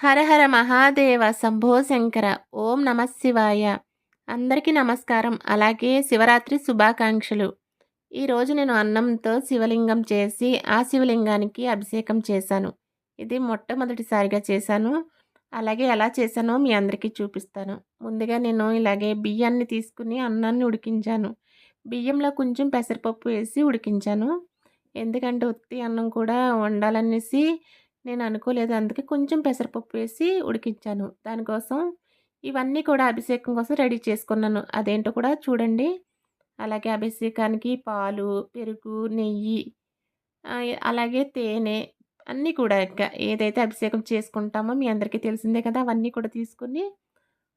హరహర మహాదేవ శంభో శంకర ఓం నమ శివాయ. అందరికీ నమస్కారం. అలాగే శివరాత్రి శుభాకాంక్షలు. ఈరోజు నేను అన్నంతో శివలింగం చేసి ఆ శివలింగానికి అభిషేకం చేశాను. ఇది మొట్టమొదటిసారిగా చేశాను. అలాగే ఎలా చేశానో మీ అందరికీ చూపిస్తాను. ముందుగా నేను ఇలాగే బియ్యాన్ని తీసుకుని అన్నాన్ని ఉడికించాను. బియ్యంలో కొంచెం పెసరపప్పు వేసి ఉడికించాను. ఎందుకంటే ఉత్తి అన్నం కూడా వండాలనేసి నేను అనుకోలేదు. అందుకే కొంచెం పెసరపప్పు వేసి ఉడికించాను. దానికోసం ఇవన్నీ కూడా అభిషేకం కోసం రెడీ చేసుకున్నాను. అదేంటో కూడా చూడండి. అలాగే అభిషేకానికి పాలు పెరుగు నెయ్యి అలాగే తేనె అన్నీ కూడా ఇంకా ఏదైతే అభిషేకం చేసుకుంటామో మీ అందరికీ తెలిసిందే కదా! అవన్నీ కూడా తీసుకుని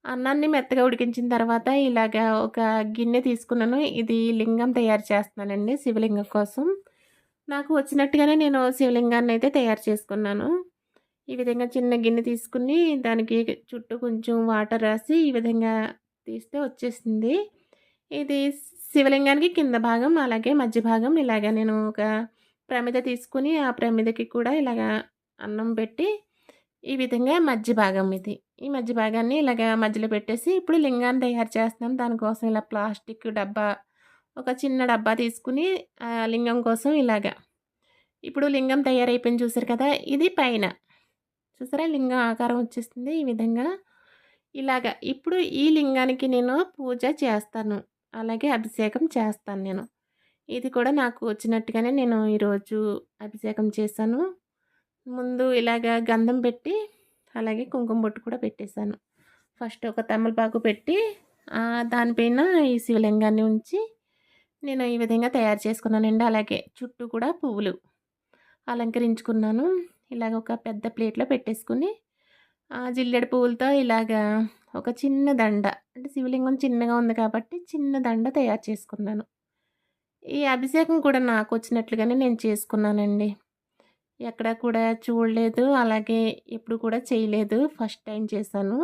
అన్నాన్ని మెత్తగా ఉడికించిన తర్వాత ఇలాగా ఒక గిన్నె తీసుకున్నాను. ఇది లింగం తయారు చేస్తున్నానండి శివలింగం కోసం. నాకు వచ్చినట్టుగానే నేను శివలింగాన్ని అయితే తయారు చేసుకున్నాను. ఈ విధంగా చిన్న గిన్నె తీసుకుని దానికి చుట్టూ కొంచెం వాటర్ రాసి ఈ విధంగా తీస్తే వచ్చేసింది. ఇది శివలింగానికి కింద భాగం అలాగే మధ్య భాగం ఇలాగ నేను ఒక ప్రమిద తీసుకుని ఆ ప్రమిదకి కూడా ఇలాగ అన్నం పెట్టి ఈ విధంగా మధ్య భాగం ఇది. ఈ మధ్య భాగాన్ని ఇలాగ మధ్యలో పెట్టేసి ఇప్పుడు లింగాన్ని తయారు చేస్తున్నాను. దానికోసం ఇలా ప్లాస్టిక్ డబ్బా ఒక చిన్న డబ్బా తీసుకుని లింగం కోసం ఇలాగా. ఇప్పుడు లింగం తయారైపోయింది చూసారు కదా ఇది పైన. చూసారా? లింగం ఆకారం వచ్చేస్తుంది ఈ విధంగా. ఇలాగా. ఇప్పుడు ఈ లింగానికి నేను పూజ చేస్తాను. అలాగే అభిషేకం చేస్తాను నేను. ఇది కూడా నాకు వచ్చినట్టుగానే నేను ఈరోజు అభిషేకం చేశాను. ముందు ఇలాగ గంధం పెట్టి అలాగే కుంకుమ బొట్టు కూడా పెట్టేశాను. ఫస్ట్ ఒక తమలపాకు పెట్టి దానిపైన ఈ శివలింగాన్ని ఉంచి నేను ఈ విధంగా తయారు చేసుకున్నానండి. అలాగే చుట్టూ కూడా పువ్వులు అలంకరించుకున్నాను. ఇలాగ ఒక పెద్ద ప్లేట్లో పెట్టేసుకుని జిల్లెడు పువ్వులతో ఇలాగా ఒక చిన్న దండ అంటే శివలింగం చిన్నగా ఉంది కాబట్టి చిన్న దండ తయారు చేసుకున్నాను. ఈ అభిషేకం కూడా నాకు వచ్చినట్లుగానే నేను చేసుకున్నానండి. ఎక్కడ కూడా చూడలేదు అలాగే ఎప్పుడు కూడా చేయలేదు. ఫస్ట్ టైం చేశాను.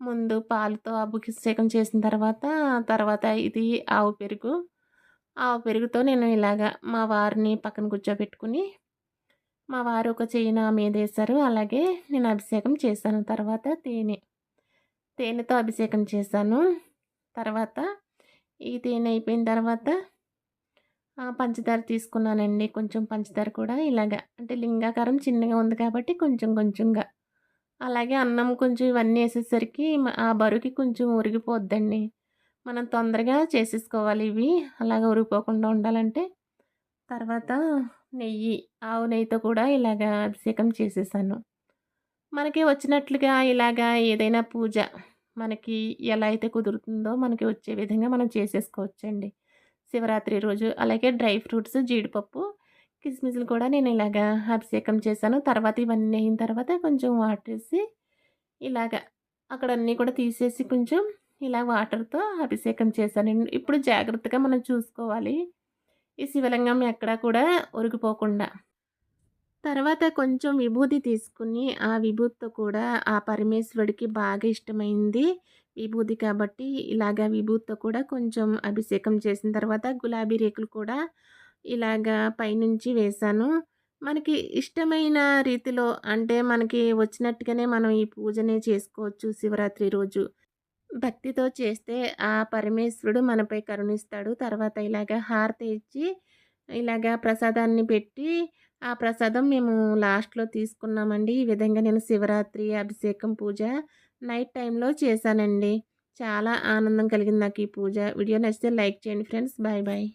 ముందు పాలతో అభిషేకం చేసిన తర్వాత తర్వాత ఇది ఆవు పెరుగు ఆ పెరుగుతో నేను ఇలాగా మా వారిని పక్కన కూర్చోబెట్టుకుని మా వారు ఒక చెయ్యి నా మీద వేశారు. అలాగే నేను అభిషేకం చేశాను. తర్వాత తేనె తేనెతో అభిషేకం చేశాను. తర్వాత ఈ తేనె అయిపోయిన తర్వాత పంచదార తీసుకున్నానండి. కొంచెం పంచదార కూడా ఇలాగా అంటే లింగాకారం చిన్నగా ఉంది కాబట్టి కొంచెం కొంచెంగా. అలాగే అన్నం కొంచెం ఇవన్నీ వేసేసరికి ఆ బరువుకి కొంచెం ఉరిగిపోద్దండి మనం తొందరగా చేసేసుకోవాలి ఇవి. అలాగ ఉరిగిపోకుండా ఉండాలంటే తర్వాత నెయ్యి ఆవు నెయ్యితో కూడా ఇలాగ అభిషేకం చేసేసాను. మనకి వచ్చినట్లుగా ఇలాగా ఏదైనా పూజ మనకి ఎలా అయితే కుదురుతుందో మనకి వచ్చే విధంగా మనం చేసేసుకోవచ్చండి. శివరాత్రి రోజు అలాగే డ్రై ఫ్రూట్స్ జీడిపప్పు కిస్మిస్లు కూడా నేను ఇలాగ అభిషేకం చేశాను. తర్వాత ఇవన్నీ అయిన తర్వాత కొంచెం వాటర్ వేసి ఇలాగ అక్కడ అన్నీ కూడా తీసేసి కొంచెం ఇలా వాటర్తో అభిషేకం చేశానండి ఇప్పుడు జాగ్రత్తగా మనం చూసుకోవాలి. ఈ శివలింగం ఎక్కడా కూడా ఉరిగిపోకుండా తర్వాత కొంచెం విభూతి తీసుకుని ఆ విభూతితో కూడా ఆ పరమేశ్వరుడికి బాగా ఇష్టమైంది విభూతి కాబట్టి ఇలాగా విభూతితో కూడా కొంచెం అభిషేకం చేసిన తర్వాత గులాబీ రేకులు కూడా ఇలాగా పైనుంచి వేశాను. మనకి ఇష్టమైన రీతిలో అంటే మనకి వచ్చినట్టుగానే మనం ఈ పూజనే చేసుకోవచ్చు శివరాత్రి రోజు. భక్తితో చేస్తే ఆ పరమేశ్వరుడు మనపై కరుణిస్తాడు. తర్వాత ఇలాగ హారతి ఇచ్చి ఇలాగ ప్రసాదాన్ని పెట్టి ఆ ప్రసాదం మేము లాస్ట్లో తీసుకున్నామండి. ఈ విధంగా నేను శివరాత్రి అభిషేకం పూజ నైట్ టైంలో చేశానండి. చాలా ఆనందం కలిగింది నాకు ఈ పూజ. వీడియో నచ్చితే లైక్ చేయండి ఫ్రెండ్స్. Bye bye.